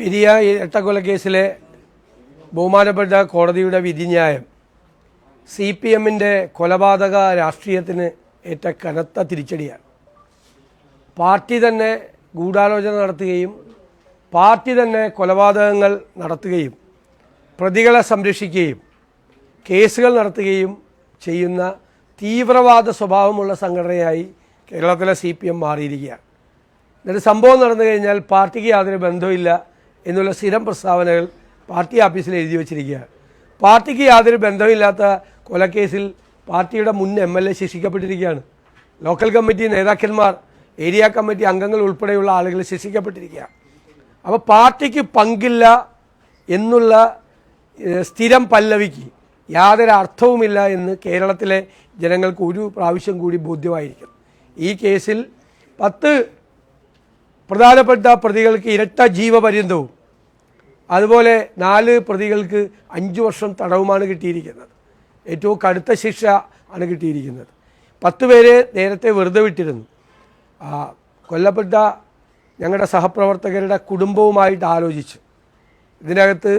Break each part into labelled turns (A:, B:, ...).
A: പെരിയ ഇരട്ടക്കൊലക്കേസിലെ ബഹുമാനപ്പെട്ട കോടതിയുടെ വിധിന്യായം C P എമ്മിന്റെ കൊലപാതക രാഷ്ട്രീയത്തിന് ഏറ്റ കനത്ത തിരിച്ചടിയാണ്. പാർട്ടി തന്നെ ഗൂഢാലോചന നടത്തുകയും പാർട്ടി തന്നെ കൊലപാതകങ്ങൾ നടത്തുകയും പ്രതികളെ സംരക്ഷിക്കുകയും കേസുകൾ നടത്തുകയും ചെയ്യുന്ന തീവ്രവാദ സ്വഭാവമുള്ള സംഘടനയായി കേരളത്തിലെ സി പി എം മാറിയിരിക്കുകയാണ്. എന്നിട്ട് സംഭവം നടന്നു കഴിഞ്ഞാൽ പാർട്ടിക്ക് യാതൊരു ബന്ധമില്ല എന്നുള്ള സ്ഥിരം പ്രസ്താവനകൾ പാർട്ടി ഓഫീസിൽ എഴുതി വച്ചിരിക്കുകയാണ്. പാർട്ടിക്ക് യാതൊരു ബന്ധമില്ലാത്ത കൊലക്കേസിൽ പാർട്ടിയുടെ മുൻ എം എൽ എ ശിക്ഷിക്കപ്പെട്ടിരിക്കുകയാണ്. ലോക്കൽ കമ്മിറ്റി നേതാക്കന്മാർ ഏരിയ കമ്മിറ്റി അംഗങ്ങൾ ഉൾപ്പെടെയുള്ള ആളുകൾ ശിക്ഷിക്കപ്പെട്ടിരിക്കുകയാണ്. അപ്പോൾ പാർട്ടിക്ക് പങ്കില്ല എന്നുള്ള സ്ഥിരം പല്ലവിക്ക് യാതൊരു അർത്ഥവുമില്ല എന്ന് കേരളത്തിലെ ജനങ്ങൾക്ക് ഒരു പ്രാവശ്യം കൂടി ബോധ്യമായിരിക്കും. ഈ കേസിൽ പത്ത് പ്രധാനപ്പെട്ട പ്രതികൾക്ക് ഇരട്ട ജീവപര്യന്തവും അതുപോലെ നാല് പ്രതികൾക്ക് അഞ്ച് വർഷം തടവുമാണ് കിട്ടിയിരിക്കുന്നത്. ഏറ്റവും കടുത്ത ശിക്ഷ ആണ് കിട്ടിയിരിക്കുന്നത്. പത്ത് പേരെ നേരത്തെ വെറുതെ വിട്ടിരുന്നു. കൊല്ലപ്പെട്ട ഞങ്ങളുടെ സഹപ്രവർത്തകരുടെ കുടുംബവുമായിട്ട് ആലോചിച്ച്. ഇതിനകത്ത്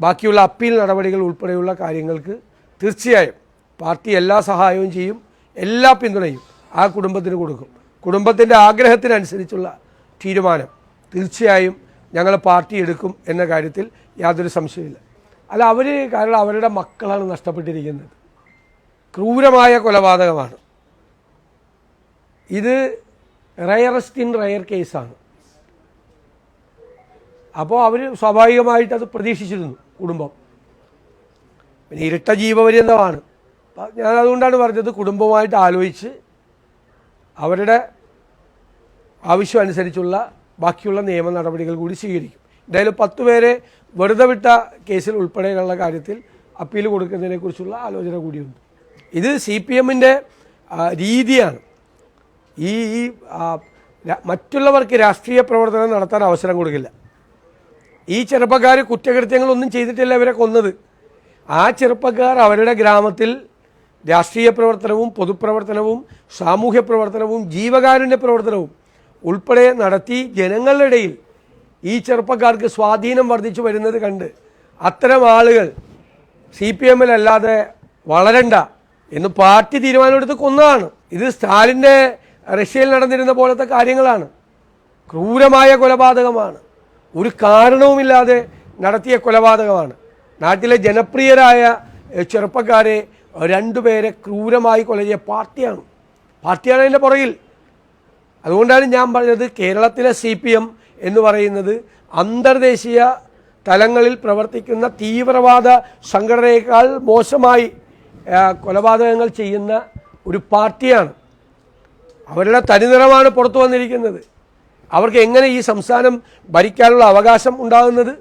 A: ബാക്കിയുള്ള അപ്പീൽ നടപടികൾ ഉൾപ്പെടെയുള്ള കാര്യങ്ങൾക്ക് തീർച്ചയായും പാർട്ടി എല്ലാ സഹായവും ചെയ്യും എല്ലാ പിന്തുണയും ആ കുടുംബത്തിന് കൊടുക്കും. കുടുംബത്തിന്റെ ആഗ്രഹത്തിനനുസരിച്ചുള്ള തീരുമാനം തീർച്ചയായും ഞങ്ങൾ പാർട്ടി എടുക്കും എന്ന കാര്യത്തിൽ യാതൊരു സംശയമില്ല അല്ല അവർ കാരണം അവരുടെ മക്കളാണ് നഷ്ടപ്പെട്ടിരിക്കുന്നത്. ക്രൂരമായ കൊലപാതകമാണ്. ഇത് റയറസ്റ്റ് ഇൻ റയർ കേസാണ്. അപ്പോൾ അവർ സ്വാഭാവികമായിട്ട് അത് പ്രതീക്ഷിച്ചിരുന്നു കുടുംബം. പിന്നെ ഇരട്ട ജീവപര്യന്തമാണ്. ഞാൻ അതുകൊണ്ടാണ് പറഞ്ഞത് കുടുംബവുമായിട്ട് ആലോചിച്ച് അവരുടെ ആവശ്യം അനുസരിച്ചുള്ള ബാക്കിയുള്ള നിയമ നടപടികൾ കൂടി സ്വീകരിക്കും. എന്തായാലും പത്ത് പേരെ വെറുതെ വിട്ട കേസിൽ ഉൾപ്പെടെയുള്ള കാര്യത്തിൽ അപ്പീൽ കൊടുക്കുന്നതിനെക്കുറിച്ചുള്ള ആലോചന കൂടിയുണ്ട്. ഇത് സി പി എമ്മിന്റെ രീതിയാണ്. ഈ ഈ മറ്റുള്ളവർക്ക് രാഷ്ട്രീയ പ്രവർത്തനം നടത്താൻ അവസരം കൊടുക്കില്ല. ഈ ചെറുപ്പക്കാർ കുറ്റകൃത്യങ്ങളൊന്നും ചെയ്തിട്ടില്ല ഇവരെ കൊന്നത്. ആ ചെറുപ്പക്കാർ അവരുടെ ഗ്രാമത്തിൽ രാഷ്ട്രീയ പ്രവർത്തനവും പൊതുപ്രവർത്തനവും സാമൂഹ്യ പ്രവർത്തനവും ജീവകാരുണ്യ പ്രവർത്തനവും ഉൾപ്പെടെ നടത്തി ജനങ്ങളുടെ ഇടയിൽ ഈ ചെറുപ്പക്കാർക്ക് സ്വാധീനം വർദ്ധിച്ചു വരുന്നത് കണ്ട് അത്തരം ആളുകൾ സി പി എമ്മിലല്ലാതെ വളരണ്ട എന്ന് പാർട്ടി തീരുമാനമെടുത്ത് കൊന്നതാണ്. ഇത് സ്റ്റാലിന്റെ റഷ്യയിൽ നടന്നിരുന്ന പോലത്തെ കാര്യങ്ങളാണ്. ക്രൂരമായ കൊലപാതകമാണ്. ഒരു കാരണവുമില്ലാതെ നടത്തിയ കൊലപാതകമാണ്. നാട്ടിലെ ജനപ്രിയരായ ചെറുപ്പക്കാരെ രണ്ടുപേരെ ക്രൂരമായി കൊല ചെയ്യ പാർട്ടിയാണ്. പാർട്ടിയാണ് അതിന്റെ പുറകിൽ. അതുകൊണ്ടാണ് ഞാൻ പറഞ്ഞത് കേരളത്തിലെ സി പി എം എന്ന് പറയുന്നത് അന്തർദേശീയ തലങ്ങളിൽ പ്രവർത്തിക്കുന്ന തീവ്രവാദ സംഘടനയേക്കാൾ മോശമായി കൊലപാതകങ്ങൾ ചെയ്യുന്ന ഒരു പാർട്ടിയാണ്. അവരുടെ തനിനിറമാണ് പുറത്തു വന്നിരിക്കുന്നത്. അവർക്ക് എങ്ങനെ ഈ സംസ്ഥാനം ഭരിക്കാനുള്ള അവകാശം ഉണ്ടാകുന്നത്?